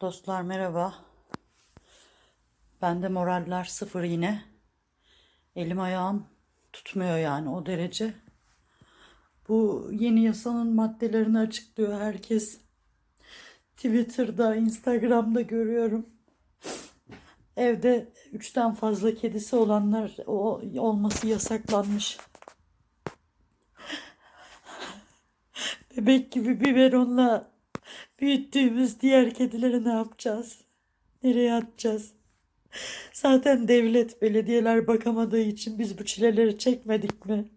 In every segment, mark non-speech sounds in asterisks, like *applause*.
Dostlar merhaba. Bende moraller sıfır yine. Elim ayağım tutmuyor yani o derece. Bu yeni yasanın maddelerini açıklıyor herkes. Twitter'da, Instagram'da görüyorum. Evde üçten fazla kedisi olanlar o olması yasaklanmış. Bebek gibi biberonla büyüttüğümüz diğer kedileri ne yapacağız? Nereye atacağız? Zaten devlet, belediyeler bakamadığı için biz bu çileleri çekmedik mi?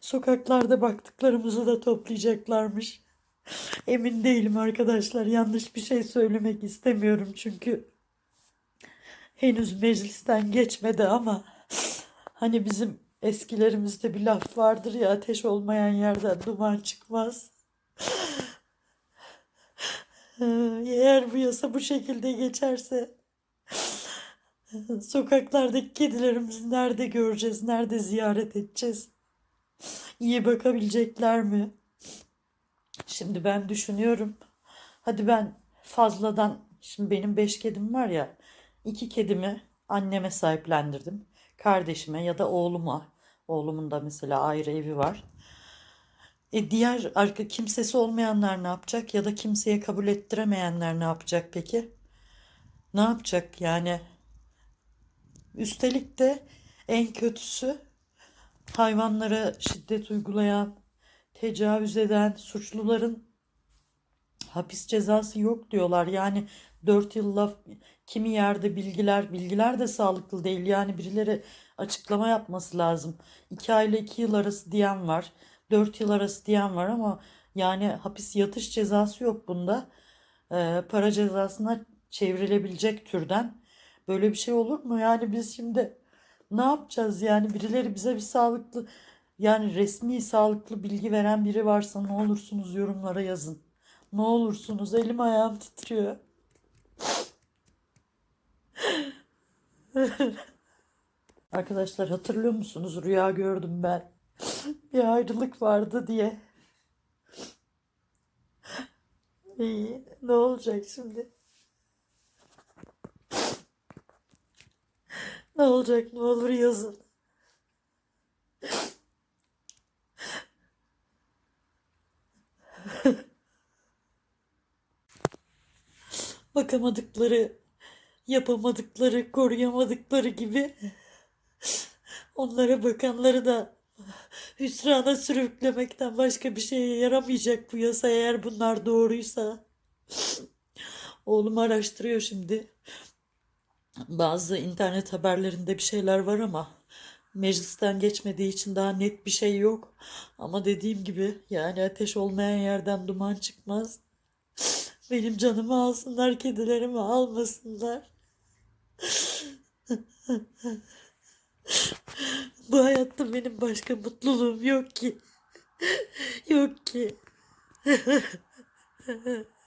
Sokaklarda baktıklarımızı da toplayacaklarmış. Emin değilim arkadaşlar. Yanlış bir şey söylemek istemiyorum çünkü henüz meclisten geçmedi ama hani bizim eskilerimizde bir laf vardır ya ateş olmayan yerden duman çıkmaz. Eğer bu yasa bu şekilde geçerse *laughs* sokaklardaki kedilerimizi nerede göreceğiz, nerede ziyaret edeceğiz? İyi bakabilecekler mi? Şimdi ben düşünüyorum. Hadi ben fazladan, şimdi benim beş kedim var ya, iki kedimi anneme sahiplendirdim. Kardeşime ya da oğluma. Oğlumun da mesela ayrı evi var. E diğer arka kimsesi olmayanlar ne yapacak ya da kimseye kabul ettiremeyenler ne yapacak peki? Ne yapacak yani? Üstelik de en kötüsü hayvanlara şiddet uygulayan, tecavüz eden suçluların hapis cezası yok diyorlar. Yani 4 yılla kimi yerde bilgiler, bilgiler de sağlıklı değil. Yani birileri açıklama yapması lazım. 2 ay ile 2 yıl arası diyen var. 4 yıl arası diyen var ama yani hapis yatış cezası yok bunda. Ee, para cezasına çevrilebilecek türden. Böyle bir şey olur mu? Yani biz şimdi ne yapacağız yani birileri bize bir sağlıklı yani resmi sağlıklı bilgi veren biri varsa ne olursunuz yorumlara yazın. Ne olursunuz elim ayağım titriyor. *laughs* Arkadaşlar hatırlıyor musunuz rüya gördüm ben. *laughs* Bir ayrılık vardı diye. İyi ne olacak şimdi? Ne olacak ne olur yazın. *laughs* Bakamadıkları, yapamadıkları, koruyamadıkları gibi onlara bakanları da hüsrana sürüklemekten başka bir şeye yaramayacak bu yasa eğer bunlar doğruysa. Oğlum araştırıyor şimdi. Bazı internet haberlerinde bir şeyler var ama meclisten geçmediği için daha net bir şey yok. Ama dediğim gibi yani ateş olmayan yerden duman çıkmaz. Benim canımı alsınlar, kedilerimi almasınlar. Bu hayatta benim başka mutluluğum yok ki. *laughs* Yok ki. *laughs*